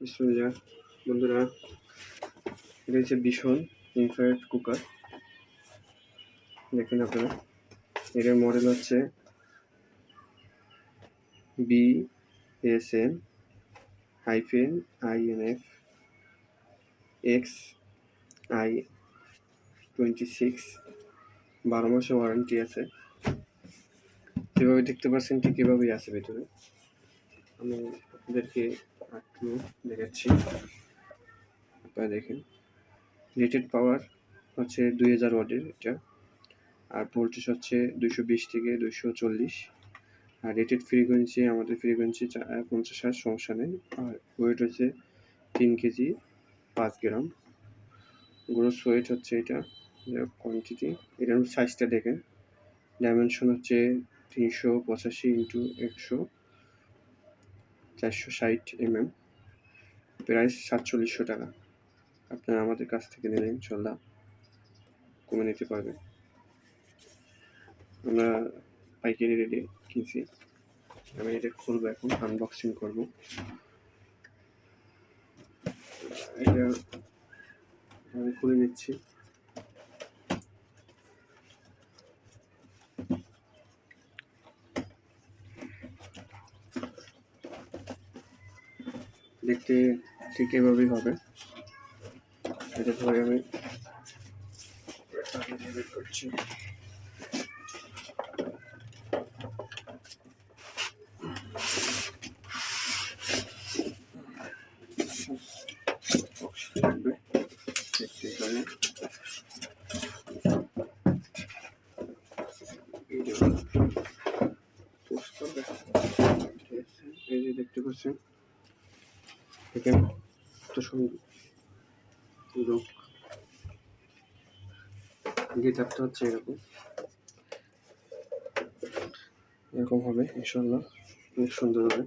বিসমিল্লাহ, বন্ধুরা, এটা হচ্ছে ভীষণ ইনফ্রারেড কুকার দেখেন আপনারা, এটার মডেল হচ্ছে B S N hyphen I N F X I twenty six বারো মাসে ওয়ারেন্টি আছে। যেভাবে দেখতে পাচ্ছেন ঠিক এভাবেই আছে ভেতরে। আমি আপনাদেরকে একটু দেখাচ্ছি আপনারা দেখেন রেটেড পাওয়ার হচ্ছে দুই হাজার ওয়াটের এটা, আর ভোল্টেজ হচ্ছে দুইশো বিশ থেকে দুইশো চল্লিশ। আর রেটেড ফ্রিকোয়েন্সি আমাদের ফ্রিকোয়েন্সি পঞ্চাশ হাজার সমস্যা নেই। আর ওয়েট হচ্ছে তিন কেজি পাঁচ গ্রাম। গ্রোস ওয়েট হচ্ছে এটা কোয়ান্টিটি এটার সাইজটা দেখেন। ডাইমেনশন হচ্ছে তিনশো পঁচাশি ইন্টু একশো। চারশো ষাট এমএম, প্রাইস সাতচল্লিশশো টাকা। আপনারা আমাদের কাছ থেকে নিলে ইনশাল্লাহ কমে নিতে পারবেন। আমরা পাইকারি রেটে কিনছি। আমি এটা খুলবো এখন আনবক্সিং করব। এটা আমি খুলে নিচ্ছি। দেখতে ঠিক এভাবেই হবে। এটা ধরে আমি করছি। দেখতে পারেন এই যে পোস্ট করবে ঠিক আছে এই যে দেখতে পাচ্ছেন দেখেন কত সুন্দর লোক গিটারটা হচ্ছে এরকম। এরকম হবে ইনশাল্লাহ অনেক সুন্দর হবে।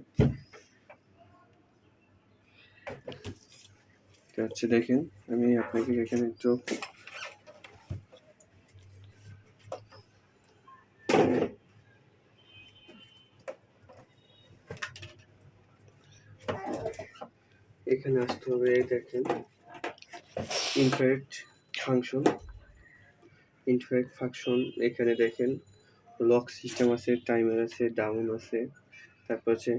তো হচ্ছে দেখেন। আমি আপনাকে এখানে একটু এখানে আসতে হবে দেখেন। ইনফ্রারেড ফাংশন ইনফ্রারেড ফাংশন এখানে দেখেন লক সিস্টেম আছে টাইমার আছে ডাউন আছে, তারপর হচ্ছে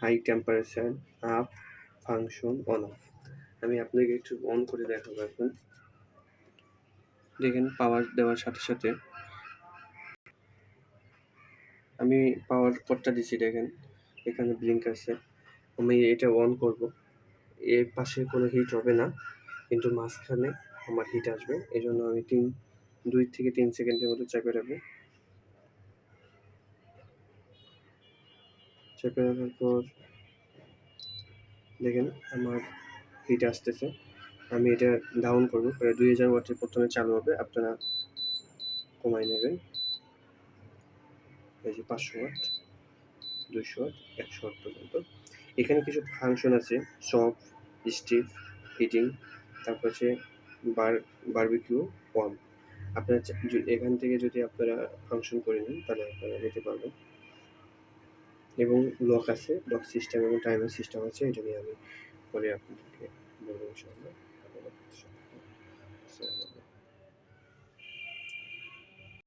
high temperature up function on off আমি আপনাকে একটু অন করে দেখাবো এখন। দেখেন পাওয়ার দেওয়ার সাথে সাথে। আমি পাওয়ার কটটা দিচ্ছি দেখেন। এখানে ব্লিঙ্ক আছে। আমি এটা অন করব। এর পাশে কোনো হিট হবে না, কিন্তু মাঝখানে আমার হিট আসবে। এই জন্য আমি তিন, দুই থেকে তিন সেকেন্ডের মতো চেপে রাখব। চেপে রাখার পর দেখেন আমার হিট আসতেছে। আমি এটা ডাউন করব দুই হাজার ওয়াটের প্রথমে চালু হবে, আপনারা কমাই নেবেন। এই যে পাঁচশো ওয়াট। ওয়াট একশো পর্যন্ত। এখানে কিছু ফাংশন আছে সফট স্টিফ হিটিং তারপর হচ্ছে বার বারবিকিউ ওয়ার্ম আপনারা এখান থেকে যদি আপনারা ফাংশন করে নেন, তাহলে আপনারা নিতে পারবেন। এবং লক আছে লক সিস্টেম এবং টাইমার সিস্টেম আছে, এটা নিয়ে আমি পরে আপনাদেরকে বলব ইনশাআল্লাহ।